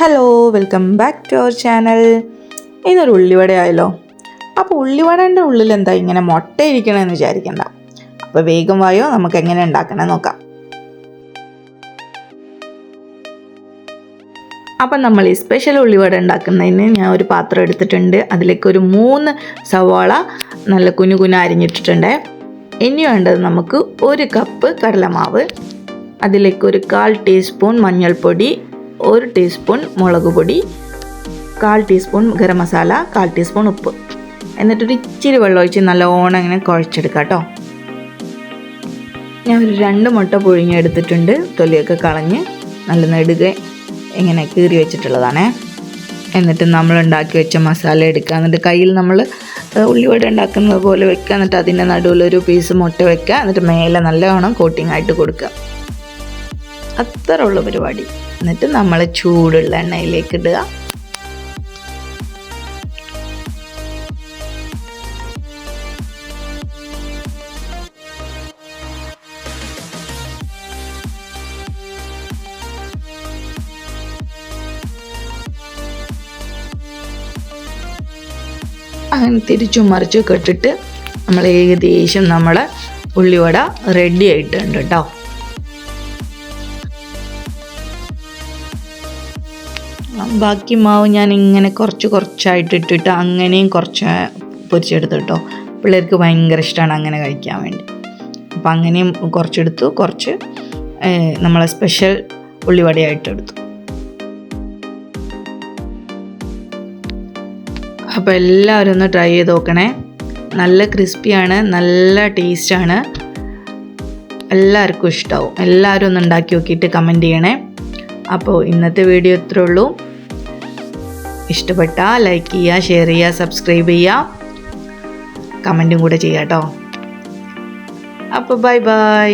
Hello welcome back to our channel ഇന്നൊരു ഉള്ളിവട ആയല്ലോ അപ്പോൾ ഉള്ളിവടന്റെ ഉള്ളിൽ എന്താ ഇങ്ങനെ മുട്ട ഇരിക്കണമെന്ന് വിചാരിക്കണ്ട. അപ്പോൾ വേഗം വായോ നമുക്ക് എങ്ങനെ ഉണ്ടാക്കണം നോക്കാം. അപ്പം നമ്മൾ ഈ സ്പെഷ്യൽ ഉള്ളിവട ഉണ്ടാക്കുന്നതിന് ഞാൻ ഒരു പാത്രം എടുത്തിട്ടുണ്ട്. അതിലേക്ക് ഒരു മൂന്ന് സവാള നല്ല കുഞ്ഞു കുഞ്ഞു അരിഞ്ഞിട്ടിട്ടുണ്ട്. ഇനി വേണ്ടത് നമുക്ക് ഒരു കപ്പ് കടലമാവ്. അതിലേക്ക് ഒരു കാൽ ടീസ്പൂൺ മഞ്ഞൾപ്പൊടി ഒരു ടീസ്പൂൺ മുളക് പൊടി കാൽ ടീസ്പൂൺ ഗരം മസാല കാൽ ടീസ്പൂൺ ഉപ്പ്. എന്നിട്ടൊരു ഇച്ചിരി വെള്ളം ഒഴിച്ച് നല്ലോണം ഇങ്ങനെ കുഴച്ചെടുക്കാം കേട്ടോ. ഞാൻ ഒരു രണ്ട് മുട്ട പുഴുങ്ങിയെടുത്തിട്ടുണ്ട് തൊലിയൊക്കെ കളഞ്ഞ് നല്ല നെടുക ഇങ്ങനെ കീറി വെച്ചിട്ടുള്ളതാണേ. എന്നിട്ട് നമ്മൾ ഉണ്ടാക്കി വെച്ച മസാല എടുക്കുക. എന്നിട്ട് കയ്യിൽ നമ്മൾ ഉള്ളിവട ഉണ്ടാക്കുന്നത് പോലെ വെക്കുക. എന്നിട്ട് അതിന്റെ നടുവിലൊരു പീസ് മുട്ട വെക്കുക. എന്നിട്ട് മേലെ നല്ലവണ്ണം കോട്ടിംഗ് ആയിട്ട് കൊടുക്കുക. അത്ര ഉള്ള പരിപാടി. എന്നിട്ട് നമ്മൾ ചൂടുള്ള എണ്ണയിലേക്ക് ഇടുക. അങ്ങനെ തിരിച്ചും മറിച്ചും കെട്ടിട്ട് നമ്മൾ ഏകദേശം നമ്മളെ ഉള്ളിവട റെഡി ആയിട്ടുണ്ട് കേട്ടോ ബാക്കി മാവ് ഞാൻ ഇങ്ങനെ കുറച്ച് കുറച്ചായിട്ട് ഇട്ടിട്ട് അങ്ങനെയും കുറച്ച് പൊരിച്ചെടുത്തു കേട്ടോ. പിള്ളേർക്ക് ഭയങ്കര ഇഷ്ടമാണ് അങ്ങനെ കഴിക്കാൻ വേണ്ടി. അപ്പം അങ്ങനെയും കുറച്ചെടുത്തു കുറച്ച് നമ്മളെ സ്പെഷ്യൽ ഉള്ളിവടയായിട്ട് എടുത്തു. അപ്പോൾ എല്ലാവരും ഒന്ന് ട്രൈ ചെയ്ത് നോക്കണേ. നല്ല ക്രിസ്പിയാണ് നല്ല ടേസ്റ്റാണ്. എല്ലാവർക്കും ഇഷ്ടമാവും എല്ലാവരും ഒന്ന് ഉണ്ടാക്കി നോക്കിയിട്ട് കമന്റ് ചെയ്യണേ. അപ്പോൾ ഇന്നത്തെ വീഡിയോ ഇത്രേ ഉള്ളൂ. ഇഷ്ടപ്പെട്ടാൽ ലൈക്ക് ചെയ്യുക ഷെയർ ചെയ്യുക സബ്സ്ക്രൈബ് ചെയ്യുക കമന്റും കൂടെ ചെയ്യാം കേട്ടോ അപ്പോൾ ബൈ ബൈ